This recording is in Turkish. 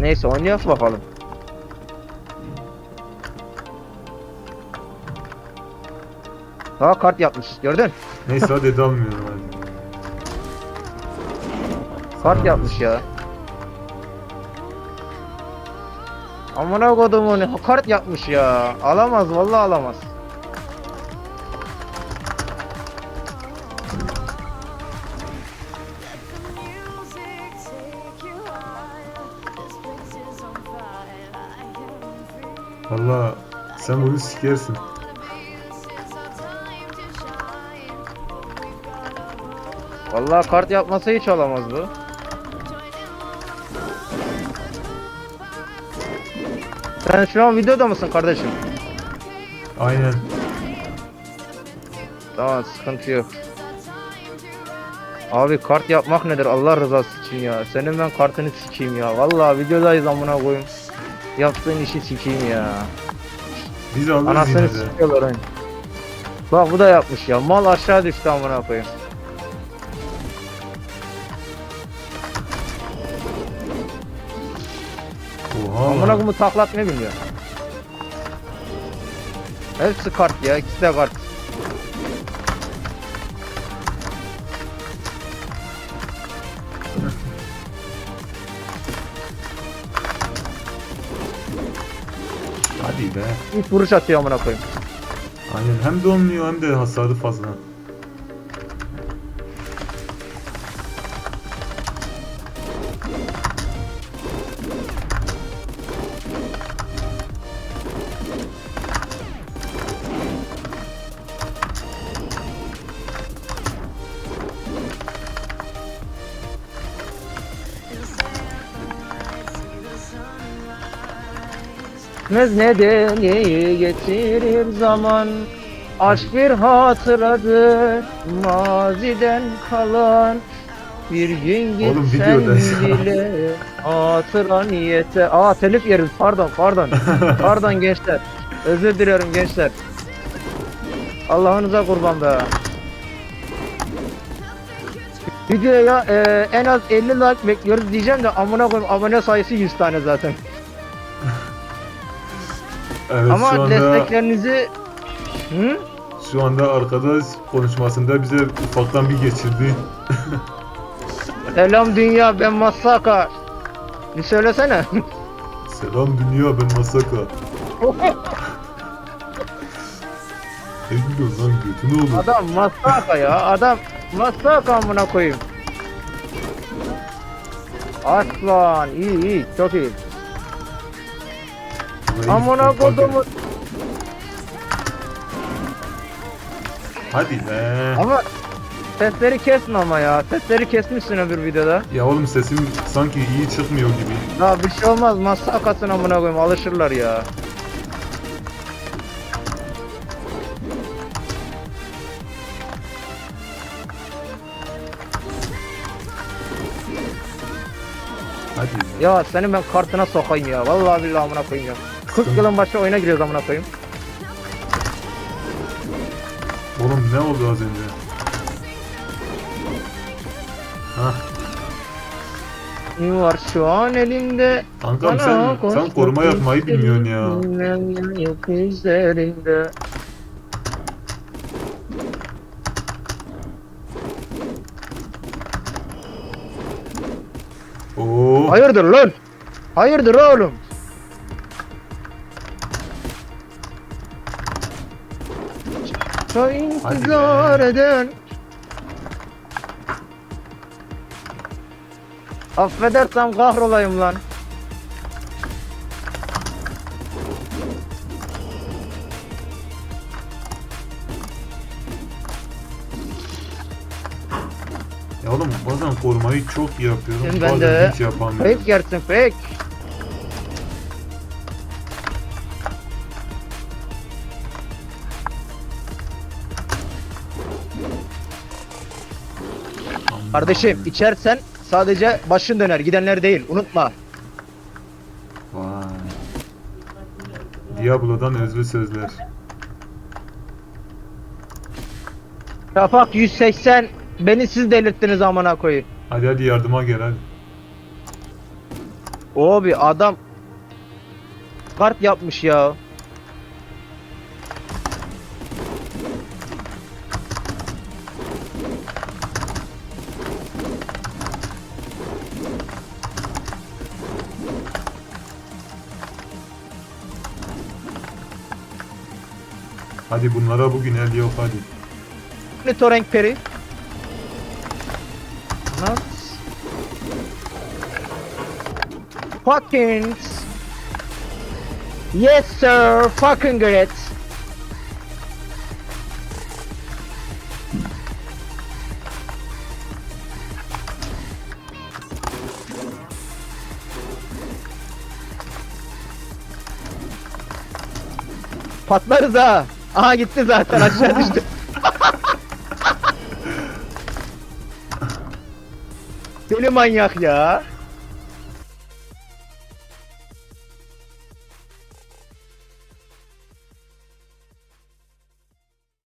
Neyse oynayalım bakalım. Daha kart yapmış gördün? Neyse hadi dalmıyorum hadi. Kart yapmış ya. Amına kodumun kart yapmış ya. Alamaz vallahi alamaz. Valla sen bunu sikersin. Vallahi kart yapmasa hiç alamaz bu. Sen şu an videoda mısın kardeşim? Aynen. Tamam sıkıntı yok. Abi kart yapmak nedir Allah rızası için ya. Senin ben kartını sikeyim ya. Vallahi videodayız amına koyayım. Yaptığın işi sikeyim ya. Biz alırız Anasını yine de. sikiyorlar oyun. Bak bu da yapmış ya. Mal aşağı düştü amına koyayım. Oha. Amına koyayım bu taklat ne bilmiyor. Hepsi kart ya. ikisi de kart. Hadi be. İlk vuruş atıyor amına koyayım. Aynen hem de olmuyor hem de hasarı fazla. Bitmez nedeni getirir zaman. Aşk bir hatıradır maziden kalan. Bir gün Oğlum, gitsen bile hatıra niyete. Aa telif yeriz pardon pardon. Pardon gençler. Özür diliyorum gençler. Allah'ınıza kurban be. Videoya e, en az 50 like bekliyoruz diyeceğim de amına koyayım abone sayısı 100 tane zaten Evet Ama şu anda desteklerinizi Hı? şu anda arkadaş konuşmasında bize ufaktan bir geçirdi. Selam dünya ben Masaka. Bir söylesene. Selam dünya ben Masaka. Ne gülüyorsun lan götü ne olur? adam Masaka ya. Adam Masaka amına koyayım. Aslan iyi iyi çok iyi. Amına kodumu. Hadi be. Ama sesleri kesme ama ya. Sesleri kesmişsin öbür videoda. Ya oğlum sesim sanki iyi çıkmıyor gibi. Ya bir şey olmaz. Masakasın amına koyayım. Alışırlar ya. Hadi. Ya senin ben kartına sokayım ya. Vallahi billahi amına koyayım ya. 40 yılın başı oyuna giriyoruz amına koyayım. Oğlum ne oldu az önce? Hah. var şu an elimde. Kankam sen, sen koruma yapmayı bilmiyorsun ya. Yok üzerinde. Oo. Hayırdır lan? Hayırdır oğlum? Çok intizar eden Affedersem kahrolayım lan. Ya oğlum bazen korumayı çok iyi yapıyorum. Şimdi ben bazen de hiç yapamıyorum. Fake yersin fake. Kardeşim içersen sadece başın döner gidenler değil unutma. Vay. Diablo'dan özlü sözler. Şafak 180 beni siz delirttiniz amına koyayım. Hadi hadi yardıma gel hadi. Abi adam kart yapmış ya. Hadi bunlara bugün el yok hadi. Monitoring peri. Nuts. Fucking. Yes sir, fucking great. Patlarız ha. Aha gitti zaten aşağı düştü. Deli manyak ya.